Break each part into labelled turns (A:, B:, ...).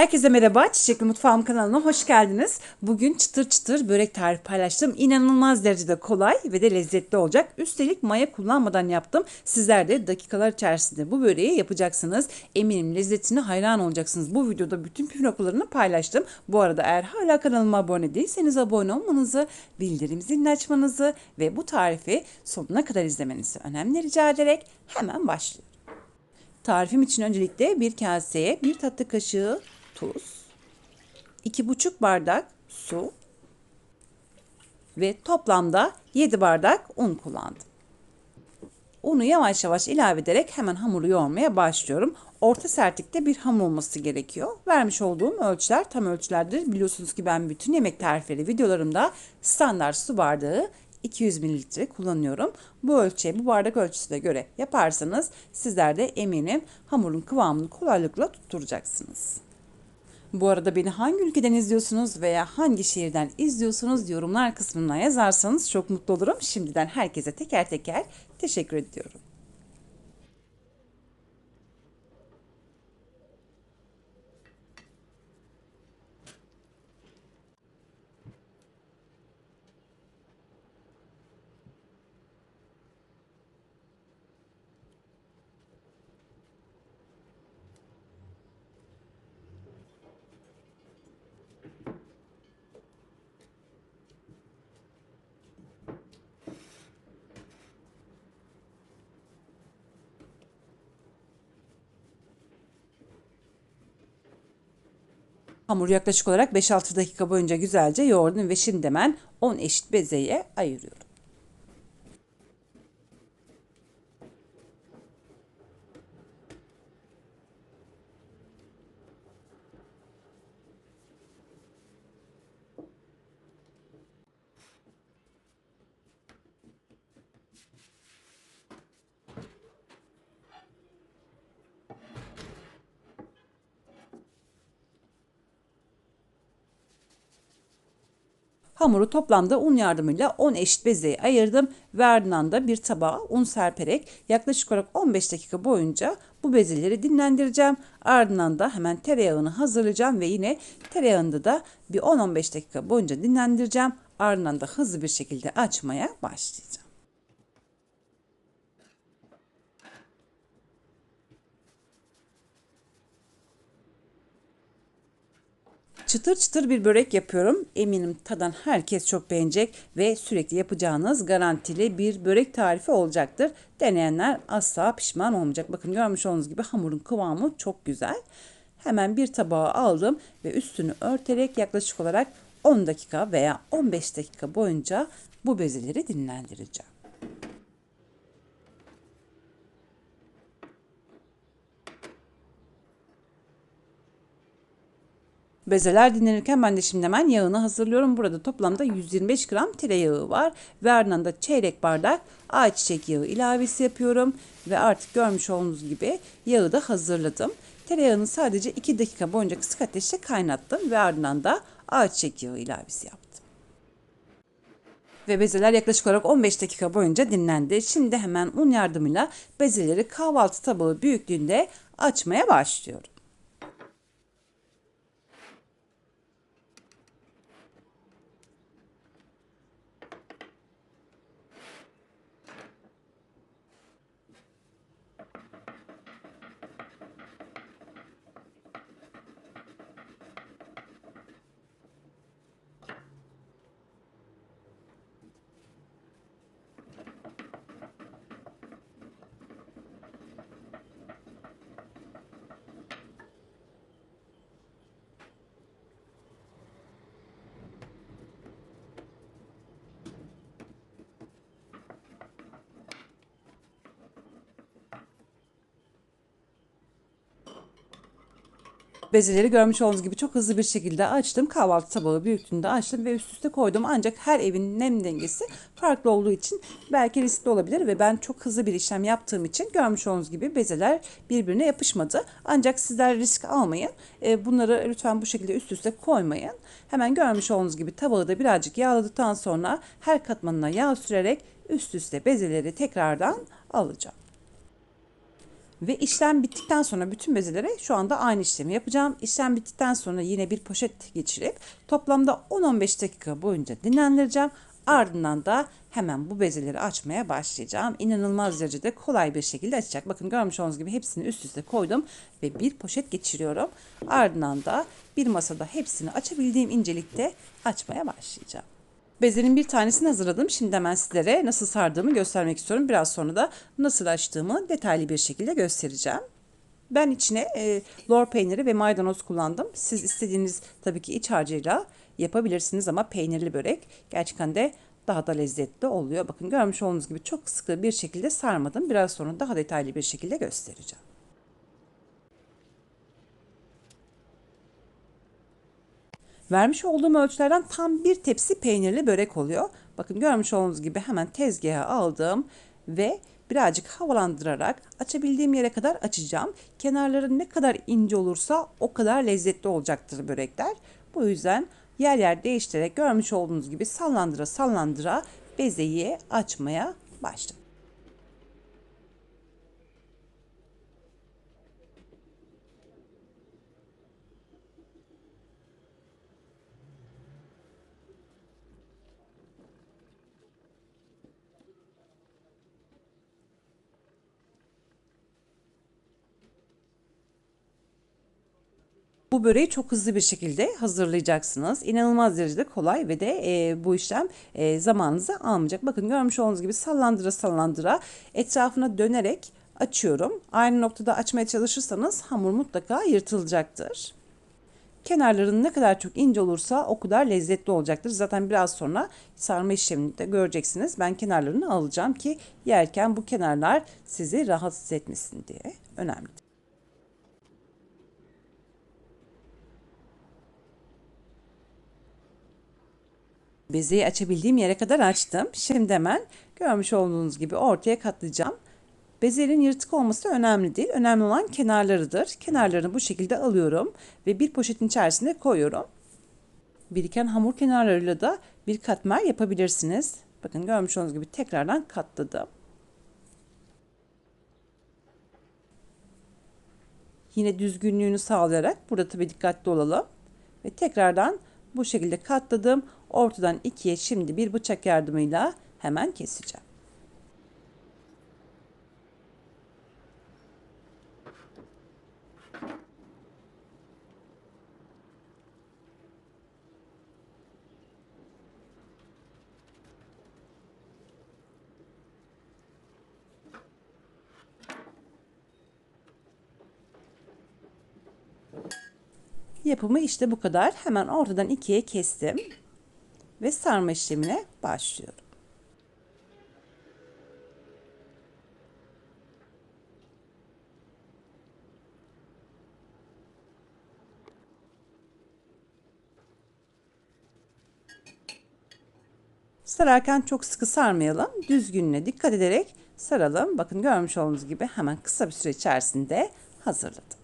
A: Herkese merhaba. Çiçekli Mutfağım kanalına hoş geldiniz. Bugün çıtır çıtır börek tarifi paylaştım. İnanılmaz derecede kolay ve de lezzetli olacak. Üstelik maya kullanmadan yaptım. Sizler de dakikalar içerisinde bu böreği yapacaksınız. Eminim lezzetine hayran olacaksınız. Bu videoda bütün püf noktalarını paylaştım. Bu arada eğer hala kanalıma abone değilseniz abone olmanızı, bildirim zilini açmanızı ve bu tarifi sonuna kadar izlemenizi önemli rica ederek hemen başlıyorum. Tarifim için öncelikle bir kaseye bir tatlı kaşığı tuz, iki buçuk bardak su ve toplamda 7 bardak un kullandım. Unu yavaş yavaş ilave ederek hemen hamuru yoğurmaya başlıyorum. Orta sertlikte bir hamur olması gerekiyor. Vermiş olduğum ölçüler tam ölçülerdir. Biliyorsunuz ki ben bütün yemek tarifleri videolarımda standart su bardağı 200 mililitre kullanıyorum. Bu ölçüye, bu bardak ölçüsüne göre yaparsanız sizler de eminim hamurun kıvamını kolaylıkla tutturacaksınız. Bu arada beni hangi ülkeden izliyorsunuz veya hangi şehirden izliyorsunuz yorumlar kısmına yazarsanız çok mutlu olurum. Şimdiden herkese teker teker teşekkür ediyorum. Hamuru yaklaşık olarak 5-6 dakika boyunca güzelce yoğurdum ve şimdi hemen 10 eşit bezeye ayırıyorum. Hamuru toplamda un yardımıyla 10 eşit bezeye ayırdım ve ardından da bir tabağa un serperek yaklaşık olarak 15 dakika boyunca bu bezeleri dinlendireceğim. Ardından da hemen tereyağını hazırlayacağım ve yine tereyağında da bir 10-15 dakika boyunca dinlendireceğim. Ardından da hızlı bir şekilde açmaya başlayacağım. Çıtır çıtır bir börek yapıyorum. Eminim tadan herkes çok beğenecek ve sürekli yapacağınız garantili bir börek tarifi olacaktır. Deneyenler asla pişman olmayacak. Bakın görmüş olduğunuz gibi hamurun kıvamı çok güzel. Hemen bir tabağa aldım ve üstünü örterek yaklaşık olarak 10 dakika veya 15 dakika boyunca bu bezeleri dinlendireceğim. Bezeler dinlenirken ben de şimdi hemen yağını hazırlıyorum. Burada toplamda 125 gram tereyağı var. Ve ardından da çeyrek bardak ayçiçek yağı ilavesi yapıyorum. Ve artık görmüş olduğunuz gibi yağı da hazırladım. Tereyağını sadece 2 dakika boyunca kısık ateşte kaynattım. Ve ardından da ayçiçek yağı ilavesi yaptım. Ve bezeler yaklaşık olarak 15 dakika boyunca dinlendi. Şimdi hemen un yardımıyla bezeleri kahvaltı tabağı büyüklüğünde açmaya başlıyorum. Bezeleri görmüş olduğunuz gibi çok hızlı bir şekilde açtım. Kahvaltı tabağı büyüklüğünde açtım ve üst üste koydum. Ancak her evin nem dengesi farklı olduğu için belki riskli olabilir ve ben çok hızlı bir işlem yaptığım için görmüş olduğunuz gibi bezeler birbirine yapışmadı. Ancak sizler risk almayın. E, bunları lütfen bu şekilde üst üste koymayın. Hemen görmüş olduğunuz gibi tabağı da birazcık yağladıktan sonra her katmanına yağ sürerek üst üste bezeleri tekrardan alacağım. Ve işlem bittikten sonra bütün bezelere şu anda aynı işlemi yapacağım. İşlem bittikten sonra yine bir poşet geçirip toplamda 10-15 dakika boyunca dinlendireceğim. Ardından da hemen bu bezeleri açmaya başlayacağım. İnanılmaz derecede kolay bir şekilde açacak. Bakın görmüş olduğunuz gibi hepsini üst üste koydum ve bir poşet geçiriyorum. Ardından da bir masada hepsini açabildiğim incelikte açmaya başlayacağım. Bezenin bir tanesini hazırladım. Şimdi hemen sizlere nasıl sardığımı göstermek istiyorum. Biraz sonra da nasıl açtığımı detaylı bir şekilde göstereceğim. Ben içine e, lor peyniri ve maydanoz kullandım. Siz istediğiniz tabii ki iç harcıyla yapabilirsiniz ama peynirli börek gerçekten de daha da lezzetli oluyor. Bakın görmüş olduğunuz gibi çok sıkı bir şekilde sarmadım. Biraz sonra daha detaylı bir şekilde göstereceğim. Vermiş olduğum ölçülerden tam bir tepsi peynirli börek oluyor. Bakın görmüş olduğunuz gibi hemen tezgaha aldım ve birazcık havalandırarak açabildiğim yere kadar açacağım. Kenarları ne kadar ince olursa o kadar lezzetli olacaktır börekler. Bu yüzden yer yer değiştirerek görmüş olduğunuz gibi sallandıra sallandıra bezeyi açmaya başladım. Bu böreği çok hızlı bir şekilde hazırlayacaksınız. İnanılmaz derecede kolay ve de e, bu işlem e, zamanınızı almayacak. Bakın görmüş olduğunuz gibi sallandıra sallandıra etrafına dönerek açıyorum. Aynı noktada açmaya çalışırsanız hamur mutlaka yırtılacaktır. Kenarların ne kadar çok ince olursa o kadar lezzetli olacaktır. Zaten biraz sonra sarma işlemini de göreceksiniz. Ben kenarlarını alacağım ki yerken bu kenarlar sizi rahatsız etmesin diye önemli. Bezeyi açabildiğim yere kadar açtım. Şimdi hemen görmüş olduğunuz gibi ortaya katlayacağım. Bezenin yırtık olması önemli değil. Önemli olan kenarlarıdır. Kenarlarını bu şekilde alıyorum ve bir poşetin içerisine koyuyorum. Biriken hamur kenarlarıyla da bir katmer yapabilirsiniz. Bakın görmüş olduğunuz gibi tekrardan katladım. Yine düzgünlüğünü sağlayarak burada tabii dikkatli olalım. Ve tekrardan bu şekilde katladım. Ortadan ikiye şimdi bir bıçak yardımıyla hemen keseceğim. Yapımı işte bu kadar. Hemen ortadan ikiye kestim ve sarma işlemine başlıyorum. Sararken çok sıkı sarmayalım. Düzgünlüğüne dikkat ederek saralım. Bakın görmüş olduğunuz gibi hemen kısa bir süre içerisinde hazırladım.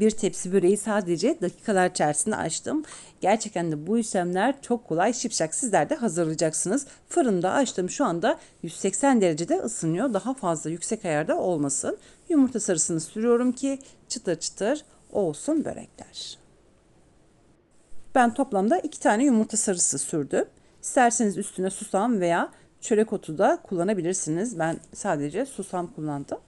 A: Bir tepsi böreği sadece dakikalar içerisinde açtım. Gerçekten de bu işlemler çok kolay şipşak sizler de hazırlayacaksınız. Fırında açtım şu anda 180 derecede ısınıyor. Daha fazla yüksek ayarda olmasın. Yumurta sarısını sürüyorum ki çıtır çıtır olsun börekler. Ben toplamda iki tane yumurta sarısı sürdüm. İsterseniz üstüne susam veya çörek otu da kullanabilirsiniz. Ben sadece susam kullandım.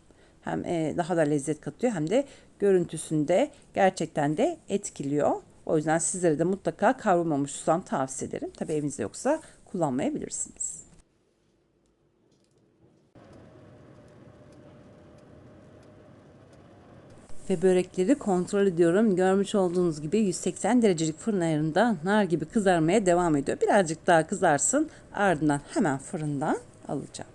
A: Hem e, daha da lezzet katıyor hem de görüntüsünde gerçekten de etkiliyor. O yüzden sizlere de mutlaka kavrulmamış susam tavsiye ederim. Tabii evinizde yoksa kullanmayabilirsiniz. Ve börekleri kontrol ediyorum. Görmüş olduğunuz gibi 180 derecelik fırın ayarında nar gibi kızarmaya devam ediyor. Birazcık daha kızarsın ardından hemen fırından alacağım.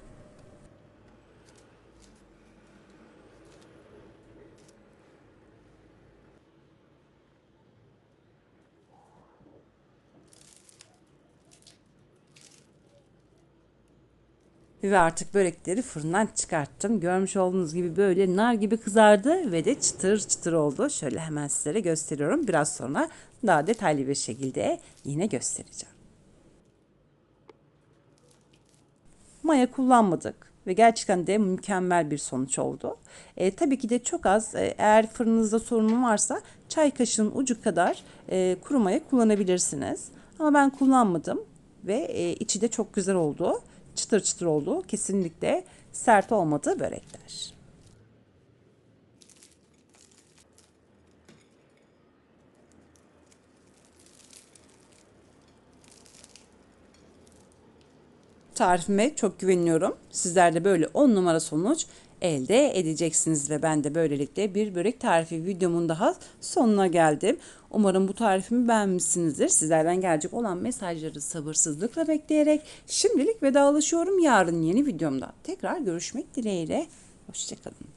A: Ve artık börekleri fırından çıkarttım. Görmüş olduğunuz gibi böyle nar gibi kızardı ve de çıtır çıtır oldu. Şöyle hemen sizlere gösteriyorum. Biraz sonra daha detaylı bir şekilde yine göstereceğim. Maya kullanmadık. ve gerçekten de mükemmel bir sonuç oldu. E, tabii ki de çok az e, eğer fırınınızda sorunun varsa çay kaşığının ucu kadar e, kuru maya kullanabilirsiniz. Ama ben kullanmadım ve e, içi de çok güzel oldu. Çıtır çıtır oldu. Kesinlikle sert olmadı börekler. Tarifime çok güveniyorum. Sizler de böyle 10 numara sonuç elde edeceksiniz ve ben de böylelikle bir börek tarifi videomun daha sonuna geldim. Umarım bu tarifimi beğenmişsinizdir. Sizlerden gelecek olan mesajları sabırsızlıkla bekleyerek şimdilik vedalaşıyorum. Yarın yeni videomda tekrar görüşmek dileğiyle. Hoşçakalın.